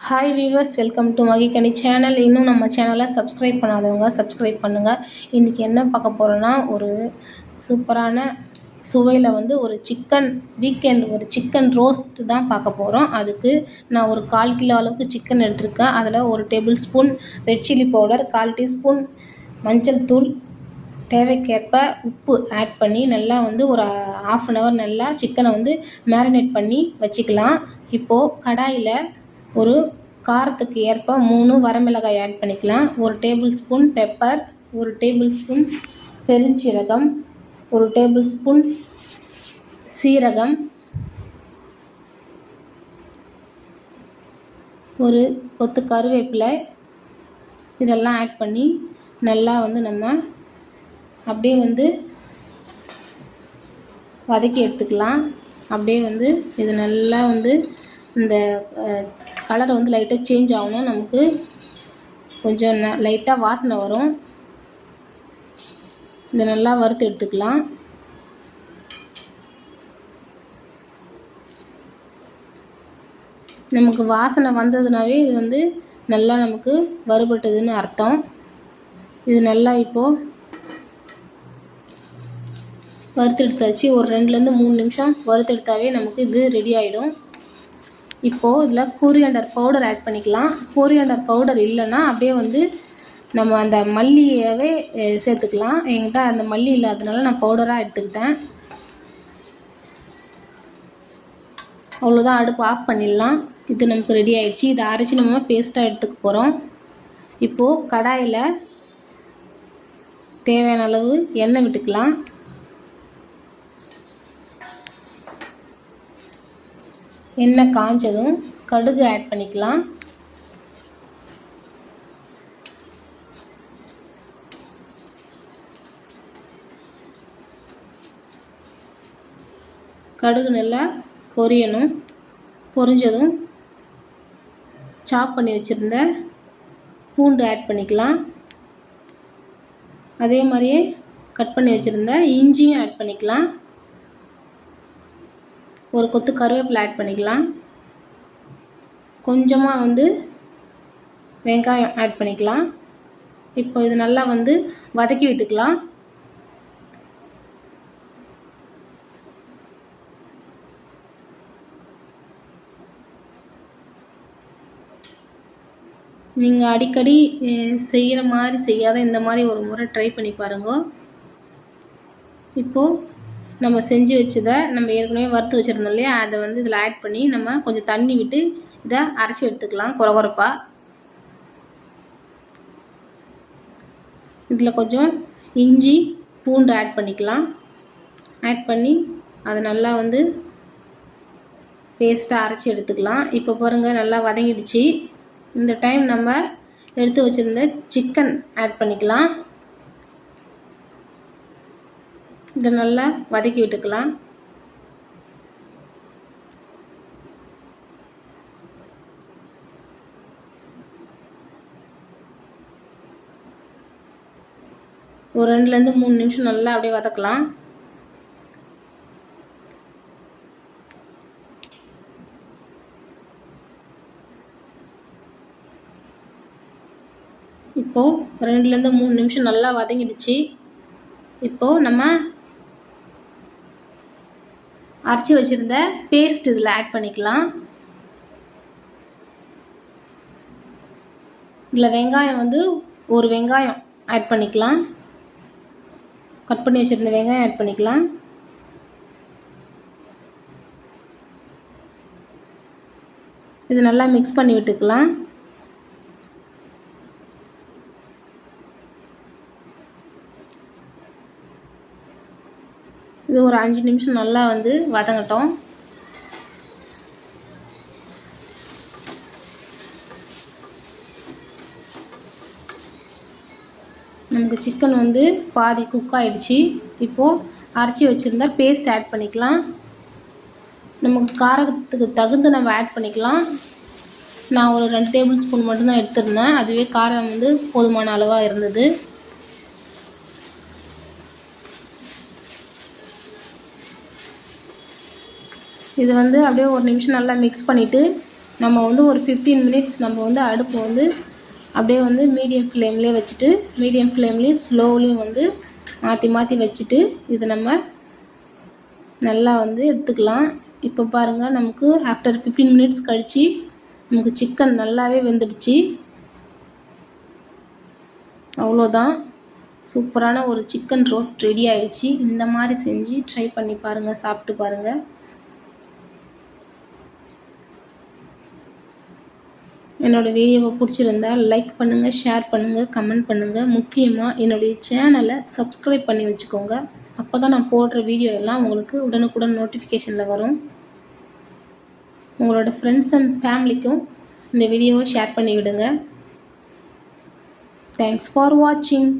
Hi viewers welcome to Magikkani channel இன்னும் நம்ம சேனலை சப்ஸ்கிரைப் பண்ணாதவங்க சப்ஸ்கிரைப் பண்ணுங்கள் இன்றைக்கி என்ன பார்க்க போகிறோன்னா ஒரு சூப்பரான சுவையில் வந்து ஒரு சிக்கன் வீக்கெண்ட் ஒரு சிக்கன் ரோஸ்ட் தான் பார்க்க போகிறோம் அதுக்கு நான் ஒரு கால் கிலோ அளவுக்கு சிக்கன் எடுத்திருக்கேன். அதில் ஒரு table spoon red chilli powder கால் டீஸ்பூன் மஞ்சள் தூள் தேவைக்கேற்ப உப்பு ஆட் பண்ணி நல்லா வந்து ஒரு ஆஃப் அன் ஹவர் நல்லா சிக்கனை வந்து மேரினேட் பண்ணி வச்சுக்கலாம். இப்போது கடாயில் ஒரு காரத்துக்கு ஏற்ப மூணு வரமிளகாய் ஆட் பண்ணிக்கலாம். ஒரு டேபிள் ஸ்பூன் பெப்பர் ஒரு டேபிள் ஸ்பூன் பெருஞ்சீரகம் ஒரு டேபிள் ஸ்பூன் சீரகம் ஒரு கொத்து கருவேப்பிலை. இதெல்லாம் ஆட் பண்ணி நல்லா வந்து நம்ம அப்படியே வந்து வதக்கி எடுத்துக்கலாம். அப்படியே வந்து இது நல்லா வந்து இந்த கலர் வந்து லைட்டாக சேஞ்ச் ஆகணும் நமக்கு கொஞ்சம் ந லைட்டாக வாசனை வரும். இதை நல்லா வறுத்து எடுத்துக்கலாம். நமக்கு வாசனை வந்ததுனாவே இது வந்து நல்லா நமக்கு வறுபட்டதுன்னு அர்த்தம். இது நல்லா இப்போது வறுத்து எடுத்தாச்சு. ஒரு ரெண்டுலேருந்து மூணு நிமிஷம் வறுத்து எடுத்தாவே நமக்கு இது ரெடி ஆகிடும் இப்போது இதில் கோரியண்டர் பவுடர் ஆட் பண்ணிக்கலாம். கோரியண்டர் பவுடர் இல்லைன்னா அப்படியே வந்து நம்ம அந்த மல்லியவே சேர்த்துக்கலாம். என்கிட்ட அந்த மல்லி இல்லாததுனால நான் பவுடராக எடுத்துக்கிட்டேன். அவ்வளோதான் அடுப்பு ஆஃப் பண்ணிடலாம். இது நமக்கு ரெடி ஆயிடுச்சு. இதை அரைச்சி நம்ம பேஸ்ட்டாக எடுத்துக்க போகிறோம் இப்போது கடாயில் தேவையான அளவு எண்ணெய் விட்டுக்கலாம். எண்ணெய் காஞ்சதும் கடுகு ஆட் பண்ணிக்கலாம். கடுகு நல்லா பொரியணும். பொரிஞ்சதும் சாப் பண்ணி வச்சுருந்த பூண்டு ஆட் பண்ணிக்கலாம். அதே மாதிரியே கட் பண்ணி வச்சுருந்த இஞ்சியும் ஆட் பண்ணிக்கலாம். ஒரு கொத்து கருவேப்பிலை ஆட் பண்ணிக்கலாம். கொஞ்சமாக வந்து வெங்காயம் ஆட் பண்ணிக்கலாம். இப்போ இது நல்லா வந்து வதக்கி விட்டுக்கலாம். நீங்கள் அடிக்கடி செய்கிற மாதிரி செய்யாத இந்த மாதிரி ஒரு முறை ட்ரை பண்ணி பாருங்க. இப்போது நம்ம செஞ்சு வச்சதை நம்ம ஏற்கனவே வறுத்து வச்சுருந்தோம் இல்லையா? அதை வந்து இதில் ஆட் பண்ணி நம்ம கொஞ்சம் தண்ணி விட்டு இதை அரைச்சி எடுத்துக்கலாம் குறகுறப்பாக இதில் கொஞ்சம் இஞ்சி பூண்டு ஆட் பண்ணிக்கலாம். ஆட் பண்ணி அதை நல்லா வந்து பேஸ்ட்டாக அரைச்சி எடுத்துக்கலாம். இப்போ பாருங்கள் நல்லா வதங்கிடுச்சு. இந்த டைம் நம்ம எடுத்து வச்சுருந்த சிக்கன் ஆட் பண்ணிக்கலாம். இதை நல்லா வதக்கி விட்டுக்கலாம். ஒரு ரெண்டுலேருந்து மூணு நிமிஷம் நல்லா அப்படியே வதக்கலாம். இப்போது ரெண்டுலேருந்து மூணு நிமிஷம் நல்லா வதங்கிடுச்சு. இப்போது நம்ம அரைச்சி வச்சுருந்த பேஸ்ட் இதில் ஆட் பண்ணிக்கலாம். இதில் வெங்காயம் வந்து ஒரு வெங்காயம் ஆட் பண்ணிக்கலாம். கட் பண்ணி வச்சுருந்த வெங்காயம் ஆட் பண்ணிக்கலாம். இது நல்லா மிக்ஸ் பண்ணி விட்டுக்கலாம். இது ஒரு அஞ்சு நிமிஷம் நல்லா வந்து வதங்கட்டும். நமக்கு சிக்கன் வந்து பாதி குக் ஆகிடுச்சு இப்போது அரைச்சி வச்சுருந்தா பேஸ்ட் ஆட் பண்ணிக்கலாம். நமக்கு காரத்துக்கு தகுந்த நம்ம ஆட் பண்ணிக்கலாம். நான் ஒரு ரெண்டு டேபிள் ஸ்பூன் மட்டும்தான் எடுத்திருந்தேன். அதுவே காரம் வந்து போதுமான அளவாக இருந்தது. இது வந்து அப்படியே ஒரு நிமிஷம் நல்லா மிக்ஸ் பண்ணிவிட்டு நம்ம வந்து ஒரு ஃபிஃப்டீன் மினிட்ஸ் நம்ம வந்து அடுப்பு வந்து அப்படியே வந்து மீடியம் ஃப்ளேம்லேயே வச்சுட்டு மீடியம் ஃப்ளேம்லேயும் ஸ்லோவ்லேயும் வந்து மாற்றி மாற்றி வச்சுட்டு இது நம்ம நல்லா வந்து எடுத்துக்கலாம். இப்போ பாருங்கள் நமக்கு ஆஃப்டர் ஃபிஃப்டீன் மினிட்ஸ் கழித்து நமக்கு சிக்கன் நல்லாவே வெந்துடுச்சு. அவ்வளோதான். சூப்பரான ஒரு சிக்கன் ரோஸ்ட் ரெடி ஆயிடுச்சு. இந்த மாதிரி செஞ்சு ட்ரை பண்ணி பாருங்கள் சாப்பிட்டு பாருங்கள் என்னோடய வீடியோவை பிடிச்சிருந்தா லைக் பண்ணுங்கள் ஷேர் பண்ணுங்கள் கமெண்ட் பண்ணுங்கள் முக்கியமாக என்னுடைய சேனலை சப்ஸ்கிரைப் பண்ணி வச்சுக்கோங்க. அப்போ தான் நான் போடுற வீடியோ எல்லாம் உங்களுக்கு உடனுக்குடன் நோட்டிஃபிகேஷனில் வரும். உங்களோட ஃப்ரெண்ட்ஸ் அண்ட் ஃபேமிலிக்கும் இந்த வீடியோவை ஷேர் பண்ணி விடுங்க தேங்க்ஸ் ஃபார் வாட்சிங்